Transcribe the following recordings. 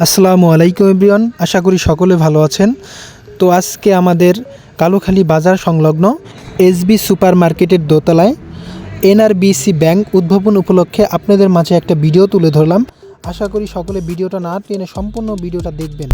আসসালামু আলাইকুম এব্রিয়ন আশা করি সকলে ভালো আছেন। তো আজকে আমাদের কালোখালী বাজার সংলগ্ন এসবি সুপার মার্কেটের দোতলায় এনআরবিসি ব্যাংক উদ্ভাবন উপলক্ষে আপনাদের মাঝে একটা ভিডিও তুলে ধরলাম। আশা করি সকলে ভিডিওটা না টেনে সম্পূর্ণ ভিডিওটা দেখবেন।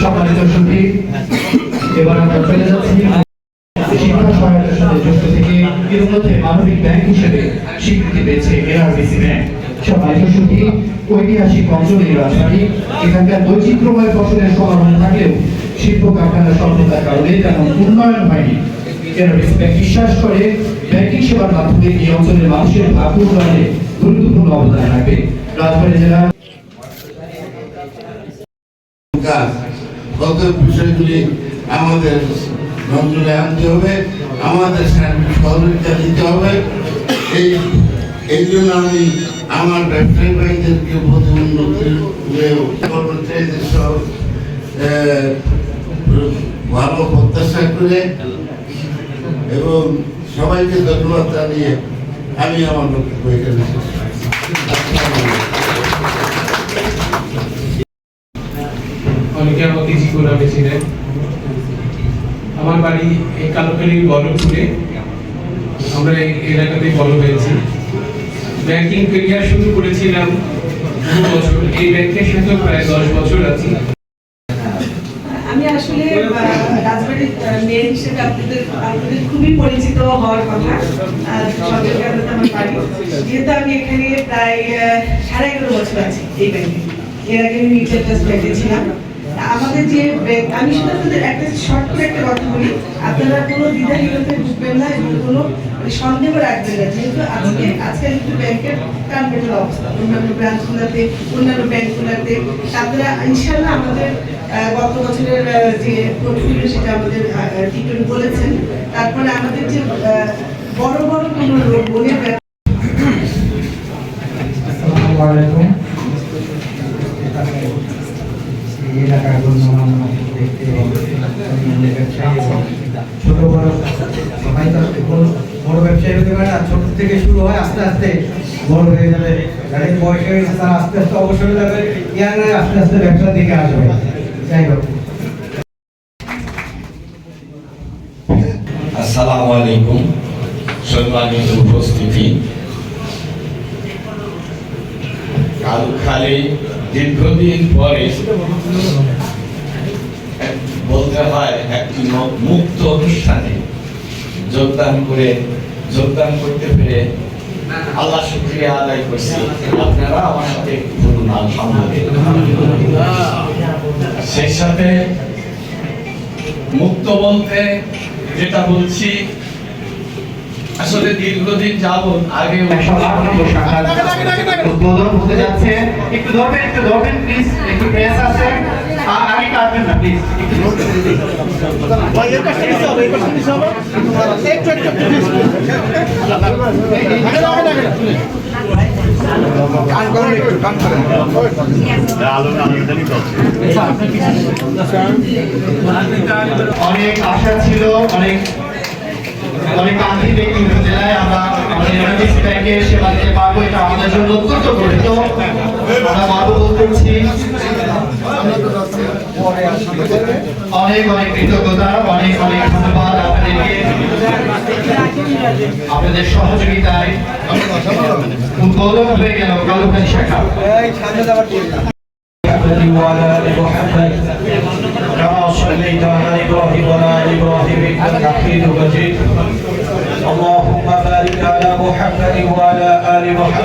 সম্মানিত সুখী, এবার আমরা চলে যাচ্ছি শিক্ষা সহায়তার সাথে যুক্ত থেকে এর মধ্যে মানবিক ব্যাংক হিসেবে স্বীকৃতি পেয়েছে এআরবিসি ব্যাংক। সুখী ঐতিহাসিক অঞ্চল রাজধানী। এখানকার বৈচিত্র্যময় ফসলের সমারোহ থাকলেও শিল্প কারখানার স্বল্পতার কারণে তেমন উন্নয়ন হয়নি। বিশ্বাস করে, ব্যাংকিং সেবার মাধ্যমে এই অঞ্চলের মানুষের ভাগ্য উন্নয়নে গুরুত্বপূর্ণ অবদান রাখবে। রাজবাড়ী জেলা আমাদের নজরে আনতে হবে, আমাদের সহযোগিতা দিতে হবে। এই জন্য আমি আমার ব্যবসায়ী ভাইদেরকে সব ভালো প্রত্যাশা করে এবং সবাইকে ধন্যবাদ জানিয়ে আমি আমার বক্তব্য এখানে আমার বাড়ি এই কালোখালীর বলপুরে আমরা এই এলাকাতে বড় হয়েছি ব্যাংকিং ক্যারিয়ার শুরু করেছিলাম দু বছর। এই ব্যাংকের সাথে প্রায় দশ বছর আছি। আমি আসলে মেয়ে হিসেবে আপনাদের আপনাদের খুবই পরিচিত হওয়ার কথা। আমার বাড়ি। যেহেতু আমি এখানে প্রায় সাড়ে এগারো বছর আছি এই ব্যাংকে এর আগে আমি মিউচুয়াল ট্রাস্ট ব্যাংকে আমাদের যে আমি শুধু আপনাদের একটা শর্ট করে একটা কথা বলি। আপনারা কোনো দ্বিধাহীনতায় না এবং কোনো মানে সন্দেহ রাখবেন না। যেহেতু আজকে, আজকাল একটু ব্যাংকের কানপেটের অবস্থা। অন্যান্য ব্রাঞ্চগুলোতে, অন্যান্য ব্যাংকগুলোতে। আপনারা ইনশাল্লাহ আমাদের গত বছরের যে পোর্টফোলিও সেটা আমাদের টিটন বলেছেন। তারপরে আমাদের যে বড় বড় কোনো ব্যবসায়ী এবং ছোট বড় সবাই তো এখন বড় ব্যবসায়ী হতে পারে না ছোট থেকে শুরু হয়, আস্তে আস্তে বড় হয়ে যাবে। যাদের বয়স তারা আস্তে আস্তে অবসর যাবে, ইয়াংরা আস্তে আস্তে ব্যবসার দিকে আসবে। যাই হোক। আসসালামু আলাইকুম। সম্মানিত উপস্থিতি। দীর্ঘদিন পরে বলতে হয়, একটি মুক্ত অনুষ্ঠানে যোগদান করে যোগদান করতে পেরে আল্লাহ শুক্রিয়া আদায় করছি। আপনারা আমার সাথে একটু বলুন আলহামদুলিল্লাহ। সেই সাথে মুক্ত বলতে যেটা বলছি আসলে দীর্ঘদিন যাবত আগে উদ্বোধন হতে যাচ্ছে। একটু ধরবেন একটু ধরবেন প্লিজ একটু প্রেস আছে। অনেক আশা ছিল, অনেক অনেক এই জেলায় আমরা আমাদের সেবা দিতে পারব, এটা আমাদের জন্য অত্যন্ত গর্বিত। আমরা গর্ব বোধ করছি অনেক অনেক কৃতজ্ঞতা অনেক অনেক ধন্যবাদ আপনাদেরকে আপনাদের সহযোগিতায় উদ্বোধন হয়ে গেল কালুকালী শাখা وعلى ال محمد كما صليت على ابراهيم وعلى ال ابراهيم انك حميد مجيد اللهم بارك على محمد وعلى ال محمد